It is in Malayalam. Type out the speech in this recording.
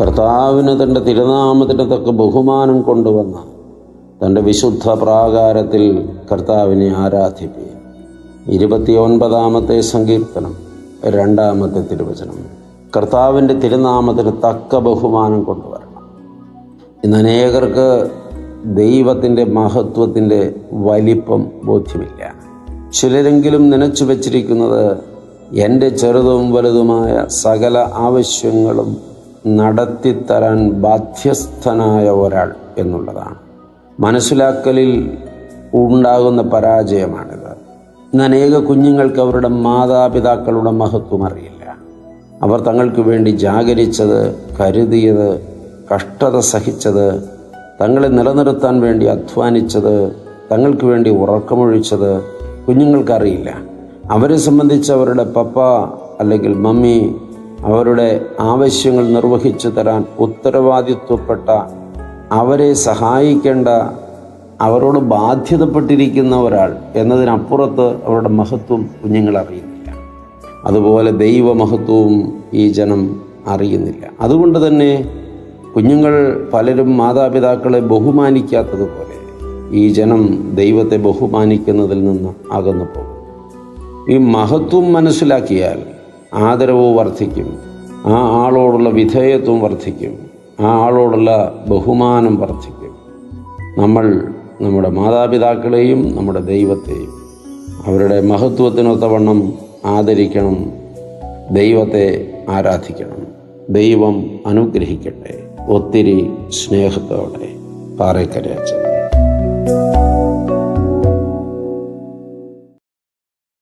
കർത്താവിന് തന്റെ തിരുനാമത്തിന് തക്ക ബഹുമാനം കൊണ്ടുവന്ന തന്റെ വിശുദ്ധ പ്രാകാരത്തിൽ കർത്താവിനെ ആരാധിപ്പി. ഇരുപത്തിയൊൻപതാമത്തെ സങ്കീർത്തനം രണ്ടാമത്തെ തിരുവചനം. കർത്താവിന്റെ തിരുനാമത്തിന് തക്ക ബഹുമാനം കൊണ്ടുവരണം. ഇന്ന് അനേകർക്ക് ദൈവത്തിന്റെ മഹത്വത്തിന്റെ വലിപ്പം ബോധ്യമില്ല. ചിലരെങ്കിലും നനച്ചു വച്ചിരിക്കുന്നത് എന്റെ ചെറുതും വലുതുമായ സകല ആവശ്യങ്ങളും നടത്തിത്തരാൻ ബാധ്യസ്ഥനായ ഒരാൾ എന്നുള്ളതാണ്. മനസ്സിലാക്കലിൽ ഉണ്ടാകുന്ന പരാജയമാണിത്. ഇന്ന് അനേക കുഞ്ഞുങ്ങൾക്ക് അവരുടെ മാതാപിതാക്കളുടെ മഹത്വം അറിയില്ല. അവർ തങ്ങൾക്ക് വേണ്ടി ജാഗരിച്ചത് കരുതിയത് കഷ്ടത സഹിച്ചത് തങ്ങളെ നിലനിർത്താൻ വേണ്ടി അധ്വാനിച്ചത് തങ്ങൾക്ക് വേണ്ടി ഉറക്കമൊഴിച്ചത് കുഞ്ഞുങ്ങൾക്കറിയില്ല. അവരെ സംബന്ധിച്ച് അവരുടെ പപ്പ അല്ലെങ്കിൽ മമ്മി അവരുടെ ആവശ്യങ്ങൾ നിർവഹിച്ചു തരാൻ ഉത്തരവാദിത്വപ്പെട്ട അവരെ സഹായിക്കേണ്ട അവരോട് ബാധ്യതപ്പെട്ടിരിക്കുന്ന ഒരാൾ എന്നതിനപ്പുറത്ത് അവരുടെ മഹത്വം കുഞ്ഞുങ്ങൾ അറിയുന്നില്ല. അതുപോലെ ദൈവമഹത്വവും ഈ ജനം അറിയുന്നില്ല. അതുകൊണ്ട് തന്നെ കുഞ്ഞുങ്ങൾ പലരും മാതാപിതാക്കളെ ബഹുമാനിക്കാത്തതുപോലെ ഈ ജനം ദൈവത്തെ ബഹുമാനിക്കുന്നതിൽ നിന്ന് അകന്നു പോകും ഈ മഹത്വം മനസ്സിലാക്കിയാൽ ആദരവ് വർദ്ധിക്കും. ആ ആളോടുള്ള വിധേയത്വം വർദ്ധിക്കും. ആ ആളോടുള്ള ബഹുമാനം വർദ്ധിക്കും. നമ്മൾ നമ്മുടെ മാതാപിതാക്കളെയും നമ്മുടെ ദൈവത്തെയും അവരുടെ മഹത്വത്തിനൊത്തവണ്ണം ആദരിക്കണം. ദൈവത്തെ ആരാധിക്കണം. ദൈവം അനുഗ്രഹിക്കട്ടെ. ഒത്തിരി സ്നേഹത്തോടെ പാറയ്ക്കരയച്ചൻ